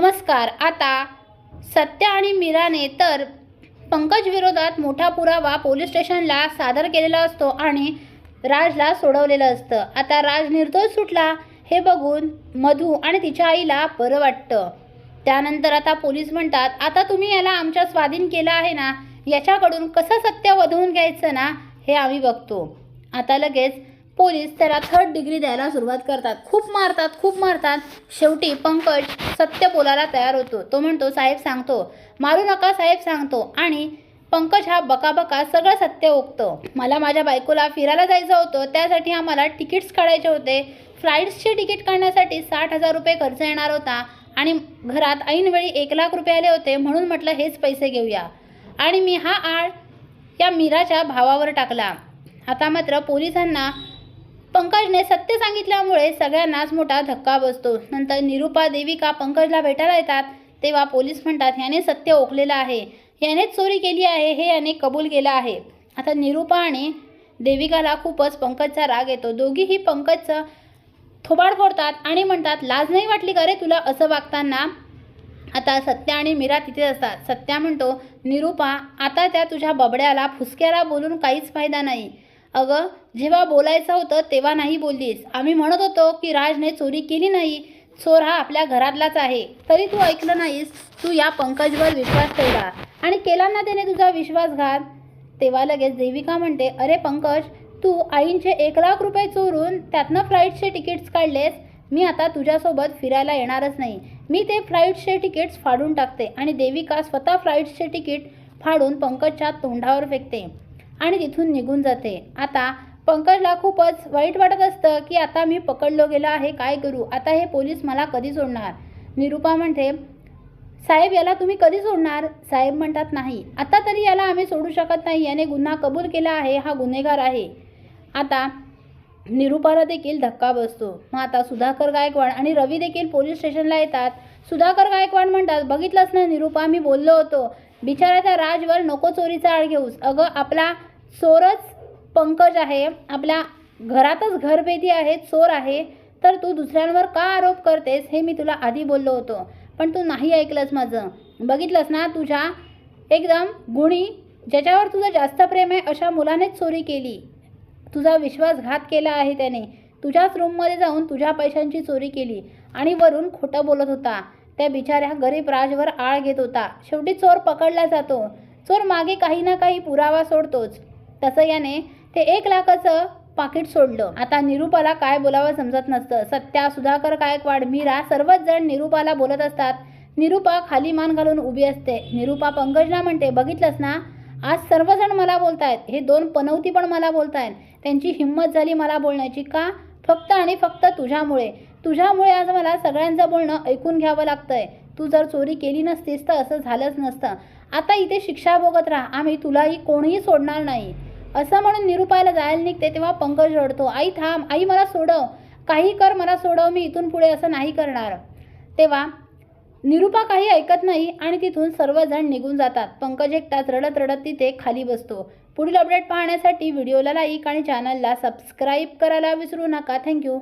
नमस्कार आता सत्य आणि मीराने तर पंकज विरोधात मोठा पुरावा पोलीस स्टेशनला सादर केलेला असतो आणि राजला सोडवलेलं असतं. आता राज निर्दोष सुटला हे बघून मधू आणि तिच्या आईला बरं वाटतं. त्यानंतर आता पोलीस म्हणतात आता तुम्ही याला आमच्या स्वाधीन केलं आहे ना? याच्याकडून कसं सत्य वधवून घ्यायचं ना? हे आम्ही बघतो. आता लगेच पोलीस त्याला थर्ड डिग्री द्यायला सुरुवात करतात. खूप मारतात खूप मारतात. शेवटी पंकज सत्य बोलायला तयार होतो. तो म्हणतो साहेब सांगतो. मारू नका साहेब सांगतो. आणि पंकज हा बकाबका सगळं सत्य ओकतं. मला माझ्या बायकोला फिरायला जायचं होतं. त्यासाठी आम्हाला तिकीट्स काढायचे होते. फ्लाईट्सचे तिकीट काढण्यासाठी साठ हजार रुपये खर्च येणार होता. आणि घरात ऐनवेळी एक लाख रुपये आले होते. म्हणून म्हटलं हेच पैसे घेऊया. आणि मी हा आळ या मीराच्या भावावर टाकला. आता मात्र पोलिसांना पंकजने सत्य सांगितल्यामुळे सगळ्यांनाच मोठा धक्का बसतो. नंतर निरुपा देविका पंकजला भेटायला येतात. तेव्हा पोलीस म्हणतात याने सत्य ओकलेलं आहे. यानेच चोरी केली आहे. हे याने कबूल केलं आहे. आता निरुपा आणि देविकाला खूपच पंकजचा राग येतो. दोघीही पंकजचं थोबाड फोडतात आणि म्हणतात लाज नाही वाटली का रे तुला? असं वागताना आता सत्या आणि मीरा तिथे असतात. सत्या म्हणतो निरुपा आता त्या तुझ्या बबड्याला फुसक्याला बोलून काहीच फायदा नाही. अगं जेव्हा बोलायचं होतं तेव्हा नाही बोललीस. आम्ही म्हणत होतो की राजने चोरी केली नाही. चोर हा आपल्या घरातलाच आहे. तरी तू ऐकलं नाहीस. तू या पंकजवर विश्वास ठेवला. आणि केला ना त्याने तुझा विश्वासघात तेव्हा लगेच देविका म्हणते अरे पंकज तू आईंचे एक लाख रुपये चोरून त्यातनं फ्लाईटचे तिकीट्स काढलेस. मी आता तुझ्यासोबत फिरायला येणारच नाही. मी ते फ्लाईटचे तिकीट्स फाडून टाकते. आणि देविका स्वतः फ्लाईटचे तिकीट फाडून पंकजच्या तोंडावर फेकते. आणि तिथून निघून जाते. आता पंकजला खूपच वाईट वाटत असतं की आता मी पकडलो गेलो आहे काय करू? आता हे पोलीस मला कधी सोडणार? निरुपा म्हणते साहेब याला तुम्ही कधी सोडणार? साहेब म्हणतात नाही. आता तरी याला आम्ही सोडू शकत नाही. याने गुन्हा कबूल केला आहे. हा गुन्हेगार आहे. आता निरुपाला देखील धक्का बसतो. मग आता सुधाकर गायकवाड आणि रवी देखील पोलीस स्टेशनला येतात. सुधाकर गायकवाड म्हणतात बघितलंच ना निरुपा मी बोललो होतो. बिचारा त्या राजवर नको चोरीचा आळ घेऊस. अगं आपला चोरच पंकज आहे. आपल्या घरातच घरभेदी आहे चोर आहे. तर तू दुसऱ्यांवर का आरोप करतेस हे मी तुला आधी बोललो होतो. पण तू नाही ऐकलंस माझं. बघितलंस ना तुझ्या एकदम गुणी? ज्याच्यावर तुझं जास्त प्रेम आहे अशा मुलानेच चोरी केली. तुझा विश्वासघात केला आहे त्याने. तुझ्याच रूममध्ये जाऊन तुझ्या पैशांची चोरी केली. आणि वरून खोटं बोलत होता. त्या बिचाऱ्या गरीब राजवर आळ घेत होता. शेवटी चोर पकडला जातो. चोर मागे काही ना काही पुरावा सोडतोच. तसं याने ते एक लाखाचं पाकिट सोडलं. आता निरुपाला काय बोलावं समजत नसतं. सत्या सुधाकर गायकवाड मीरा सर्वच जण निरुपाला बोलत असतात. निरुपा खाली मान घालून उभी असते. निरुपा पंकजना म्हणते बघितलंस ना? आज सर्वजण मला बोलतायत. हे दोन पनवती पण मला बोलतायत. त्यांची हिंमत झाली मला बोलण्याची का? फक्त आणि फक्त तुझ्यामुळे. तुझ्यामुळे आज मला सगळ्यांचं बोलणं ऐकून घ्यावं लागतंय. तू जर चोरी केली नसतीस तर असं झालंच नसतं. आता इथे शिक्षा भोगत राहा. आम्ही तुलाही कोणीही सोडणार नाही. असं म्हणून निरुपायला जायला निघते तेव्हा पंकज रडतो आई थांब आई मला सोडव काही कर मला सोडव मी इथून पुढे असं नाही करणार. तेव्हा निरुपा काही ऐकत नाही आणि तिथून सर्वजण निघून जातात. पंकज एकटाच रडत रडत तिथे खाली बसतो. पुढील अपडेट पाहण्यासाठी व्हिडिओला लाईक आणि चॅनलला सबस्क्राईब करायला विसरू नका. थँक्यू